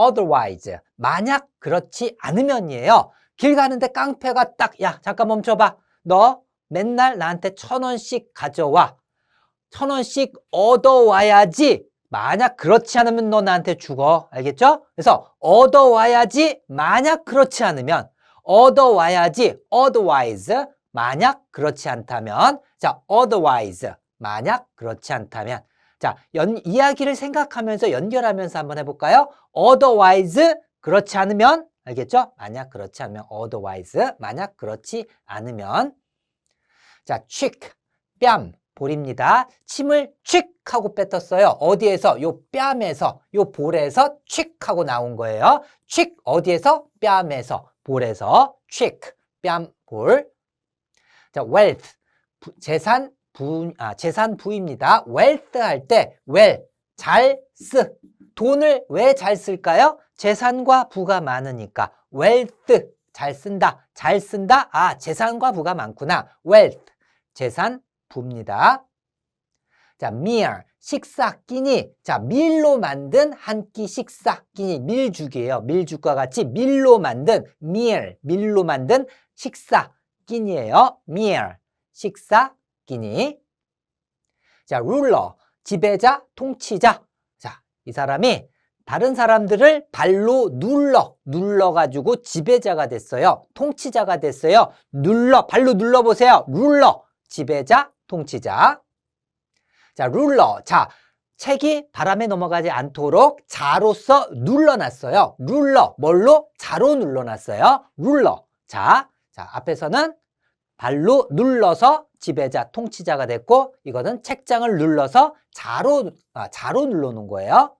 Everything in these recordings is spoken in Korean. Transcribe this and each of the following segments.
otherwise. 만약 그렇지 않으면이에요. 길 가는데 깡패가 딱, 야, 잠깐 멈춰봐. 너 맨날 나한테 천 원씩 가져와. 천 원씩 얻어와야지. 만약 그렇지 않으면 너 나한테 죽어. 알겠죠? 그래서 얻어와야지. 만약 그렇지 않으면 얻어와야지. otherwise. 만약 그렇지 않다면 자, otherwise. 만약 그렇지 않다면 자, 연, 이야기를 생각하면서 연결하면서 한번 해볼까요? otherwise 그렇지 않으면 알겠죠? 만약 그렇지 않으면 otherwise 만약 그렇지 않으면 자, chick 뺨 볼입니다. 침을 칙 하고 뱉었어요. 어디에서? 요 뺨에서, 요 볼에서 칙 하고 나온 거예요. 칙 어디에서? 뺨에서, 볼에서 칙 뺨, 볼. 자, wealth 부- 재산 부 아, 재산 부입니다. wealth 할 때 well 잘 쓰. 돈을 왜 잘 쓸까요? 재산과 부가 많으니까 wealth 잘 쓴다. 잘 쓴다. 아, 재산과 부가 많구나. wealth 재산 부입니다. 자, meal 식사 끼니. 자, 밀로 만든 한 끼 식사 끼니. 밀죽이에요. 밀죽과 같이 밀로 만든 meal 밀로 만든 식사 끼니예요. meal 식사 끼니. 자, ruler 지배자, 통치자. 자, 이 사람이 다른 사람들을 발로 눌러, 눌러가지고 지배자가 됐어요. 통치자가 됐어요. 눌러, 발로 눌러보세요. 룰러, 지배자, 통치자. 자, 룰러. 자, 책이 바람에 넘어가지 않도록 자로서 눌러놨어요. 룰러, 뭘로? 자로 눌러놨어요. 룰러. 자, 자, 앞에서는 발로 눌러서 지배자, 통치자가 됐고, 이거는 책장을 눌러서 자로, 아, 자로 눌러놓은 거예요.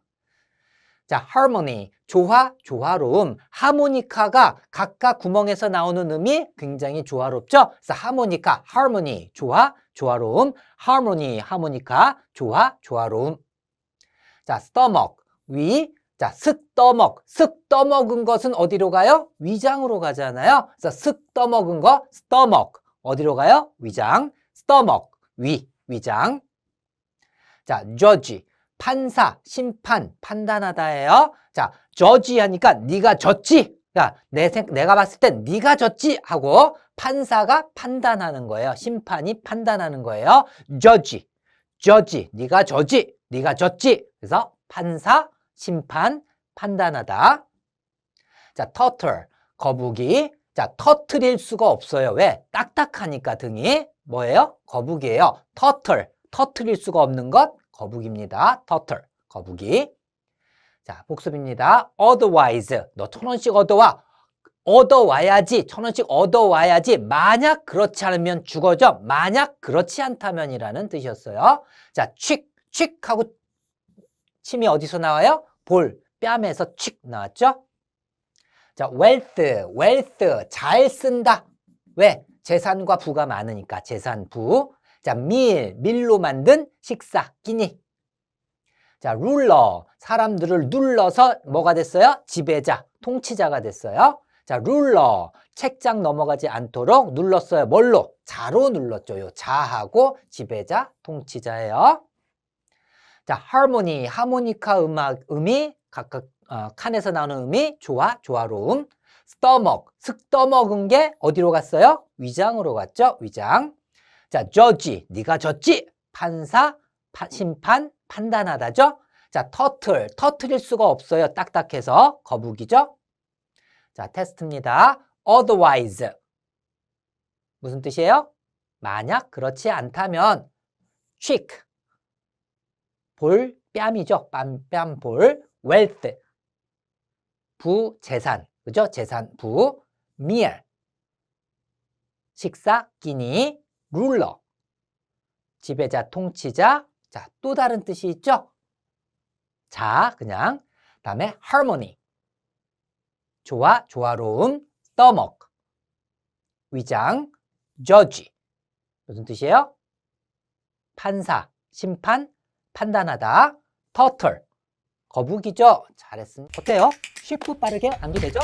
자, harmony, 조화, 조화로움. 하모니카가 각각 구멍에서 나오는 음이 굉장히 조화롭죠? 그래서 하모니카, harmony, 조화, 조화로움. harmony, 하모니카, 조화, 조화로움. 자, stomach, 위. 자, 슥 떠먹. 슥 떠먹은 것은 어디로 가요? 위장으로 가잖아요. 그래서 슥 떠먹은 거, stomach. 어디로 가요? 위장. stomach, 위, 위장. 자, judge. 판사, 심판, 판단하다예요. 자, 저지 하니까 네가 졌지. 야, 내 생, 내가 봤을 땐 네가 졌지 하고 판사가 판단하는 거예요. 심판이 판단하는 거예요. judge, judge, 네가 저지, 네가 졌지. 그래서 판사, 심판, 판단하다. 자, turtle, 거북이. 자, 터트릴 수가 없어요. 왜? 딱딱하니까 등이 뭐예요? 거북이에요. turtle, 터트릴 수가 없는 것 거북입니다. turtle, 거북이. 자, 복습입니다. otherwise, 너 천 원씩 얻어와. 얻어와야지, 천 원씩 얻어와야지. 만약 그렇지 않으면 죽어져. 만약 그렇지 않다면이라는 뜻이었어요. 자, 칙, 칙 하고 침이 어디서 나와요? 볼, 뺨에서 칙 나왔죠? 자, wealth, wealth, 잘 쓴다. 왜? 재산과 부가 많으니까 재산, 부. 자, 밀, 밀로 만든 식사, 끼니. 자, 룰러, 사람들을 눌러서 뭐가 됐어요? 지배자, 통치자가 됐어요. 자, 룰러, 책장 넘어가지 않도록 눌렀어요. 뭘로? 자로 눌렀죠. 요 자하고 지배자, 통치자예요. 자, harmony, 하모니카 음악, 음이 각각 어, 칸에서 나오는 음이 조화, 조화로움. stomach, 슥 떠먹은 게 어디로 갔어요? 위장으로 갔죠? 위장. 자, judge, 네가 졌지. 판사, 파- 심판, 판단하다죠. 자, turtle, 터트릴 수가 없어요. 딱딱해서 거북이죠. 자, 테스트입니다. otherwise 무슨 뜻이에요? 만약 그렇지 않다면 cheek 볼 뺨이죠. 뺨, 뺨 볼. wealth 부 재산. 그죠? 재산 부 meal 식사 끼니 룰러. 지배자 통치자. 자 또 다른 뜻이 있죠? 자 그냥. 다음에 harmony. 조화 조화로움 stomach 위장 judge. 무슨 뜻이에요? 판사 심판 판단하다 turtle 거북이죠? 잘했습니다. 어때요? 쉽고 빠르게 암기되죠?